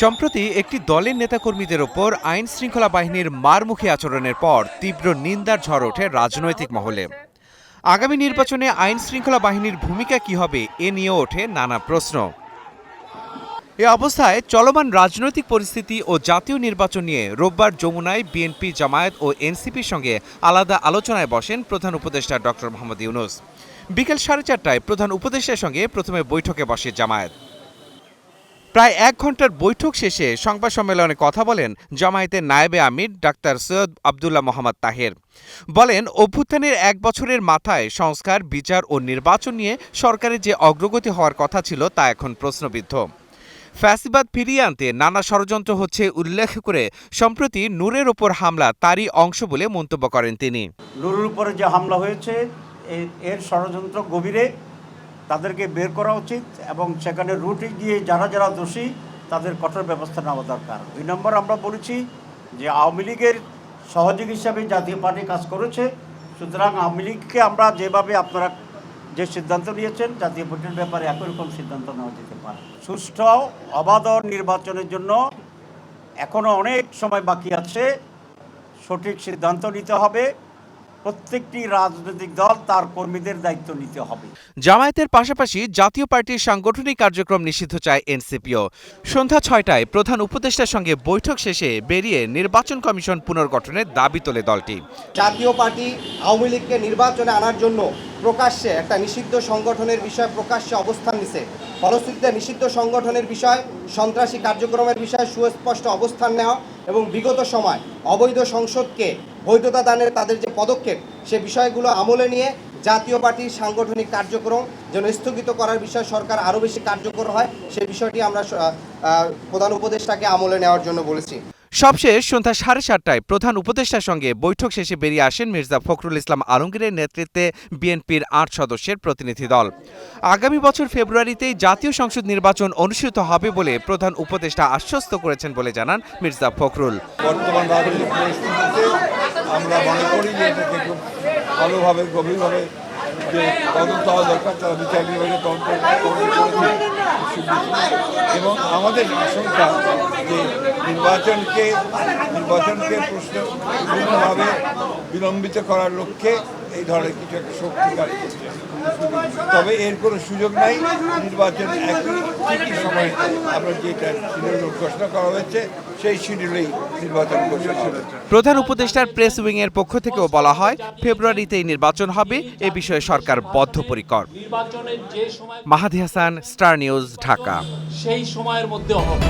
সম্প্রতি একটি দলের নেতাকর্মীদের ওপর আইন শৃঙ্খলা বাহিনীর মারমুখী আচরণের পর তীব্র নিন্দার ঝড় ওঠে রাজনৈতিক মহলে। আগামী নির্বাচনে আইন শৃঙ্খলা বাহিনীর ভূমিকা কি হবে এ নিয়ে ওঠে নানা প্রশ্ন। এ অবস্থায় চলমান রাজনৈতিক পরিস্থিতি ও জাতীয় নির্বাচন নিয়ে রোববার যমুনায় বিএনপি, জামায়াত ও এনসিপির সঙ্গে আলাদা আলোচনায় বসেন প্রধান উপদেষ্টা ডক্টর মোহাম্মদ ইউনুস। বিকেল সাড়ে চারটায় প্রধান উপদেষ্টার সঙ্গে প্রথমে বৈঠকে বসে জামায়াত। প্রায় এক ঘণ্টার বৈঠক শেষে সংবাদ সম্মেলনে কথা বলেন জামায়াতের নায়েবে আমির ডাক্তার সৈয়দ আবদুল্লাহ মোহাম্মদ তাহের। বলেন, অভ্যুত্থানের এক বছরের মাথায় সংস্কার, বিচার ও নির্বাচন নিয়ে সরকারের যে অগ্রগতি হওয়ার কথা ছিল তা এখন প্রশ্নবিদ্ধ। ফ্যাসিবাদ ফিরিয়ে আনতে নানা ষড়যন্ত্র হচ্ছে উল্লেখ করে সম্প্রতি নূরের ওপর হামলা তারই অংশ বলে মন্তব্য করেন তিনি। নুরুর উপরে যে হামলা হয়েছে এর ষড়যন্ত্র গভীরে তাদেরকে বের করা উচিত এবং সেখানে রুটে গিয়ে যারা যারা দোষী, তাদের কঠোর ব্যবস্থা নেওয়া দরকার। দুই নম্বর আমরা বলেছি যে আওয়ামী লীগের সহযোগ হিসাবে জাতীয় পার্টি কাজ করেছে। সুতরাং আওয়ামী লীগকে আমরা যেভাবে আপনারা যে সিদ্ধান্ত নিয়েছেন, জাতীয় পার্টির ব্যাপারে একই রকম সিদ্ধান্ত নেওয়া যেতে পারে। সুষ্ঠু অবাধ নির্বাচনের জন্য এখনও অনেক সময় বাকি আছে। সঠিক সিদ্ধান্ত নিতে হবে। প্রত্যেকটি রাজনৈতিক দল তার কর্মীদের দায়িত্ব নিতে হবে। জামায়াতের পাশাপাশি জাতীয় পার্টির সাংগঠনিক কার্যক্রম নিষিদ্ধ চায় এনসিপিও। সন্ধ্যা ছয়টায় প্রধান উপদেষ্টার সঙ্গে বৈঠক শেষে বেরিয়ে নির্বাচন কমিশন পুনর্গঠনের দাবি তোলে দলটি। জাতীয় পার্টি আওয়ামী লীগকে নির্বাচনে আনার জন্য প্রকাশ্যে, একটা নিষিদ্ধ সংগঠনের বিষয়ে প্রকাশ্যে অবস্থান নিছে। ফলশ্রুতিতে নিষিদ্ধ সংগঠনের বিষয়, সন্ত্রাসী কার্যক্রমের বিষয়ে সুস্পষ্ট অবস্থান নেওয়া এবং বিগত সময় অবৈধ সংসদকে বৈধতা দানের তাদের যে পদক্ষেপ, সে বিষয়গুলো আমলে নিয়ে জাতীয় পার্টির সাংগঠনিক কার্যক্রম যেন স্থগিত করার বিষয়ে সরকার আরও বেশি কার্যকর হয় সেই বিষয়টি আমরা প্রধান উপদেষ্টাকে আমলে নেওয়ার জন্য বলেছি। সবশেষ সন্ধ্যা সাড়ে সাতটায় প্রধান উপদেষ্টার সঙ্গে বৈঠক শেষে বেরিয়ে আসেন মির্জা ফখরুল ইসলাম আলমগীরের নেতৃত্বে বিএনপির আট সদস্যের প্রতিনিধি দল। আগামী বছর ফেব্রুয়ারিতেই জাতীয় সংসদ নির্বাচন অনুষ্ঠিত হবে বলে প্রধান উপদেষ্টা আশ্বস্ত করেছেন বলে জানান মির্জা ফখরুল। বর্তমান রাজনৈতিক পরিস্থিতিতে আমরা মনে করি যে ভালোভাবে, গভীরভাবে যে তদন্ত হওয়া দরকার, তারা বিচার বিভাগে তদন্ত এবং আমাদের আশঙ্কা যে নির্বাচনকে নির্বাচনকে প্রশ্ন বিভিন্নভাবে বিলম্বিত করার লক্ষ্যে এই ধরনের কিছু একটা শক্তি কাজ করছে। তবে এর কোনো সুযোগ নাই। নির্বাচন একই সময়ে আমরা যেটা শিডিউল ঘোষণা করা হয়েছে সেই শিডিউলেই নির্বাচন ঘোষণা প্রধান উপদেষ্টার প্রেস উইং এর পক্ষ থেকেও বলা হয় ফেব্রুয়ারিতেই নির্বাচন হবে এ বিষয়ে সরকার বদ্ধপরিকর। নির্বাচনের যে সময় মাহাদি হাসান স্টার নিউজ ঢাকা। সেই সময়ের মধ্যে হবে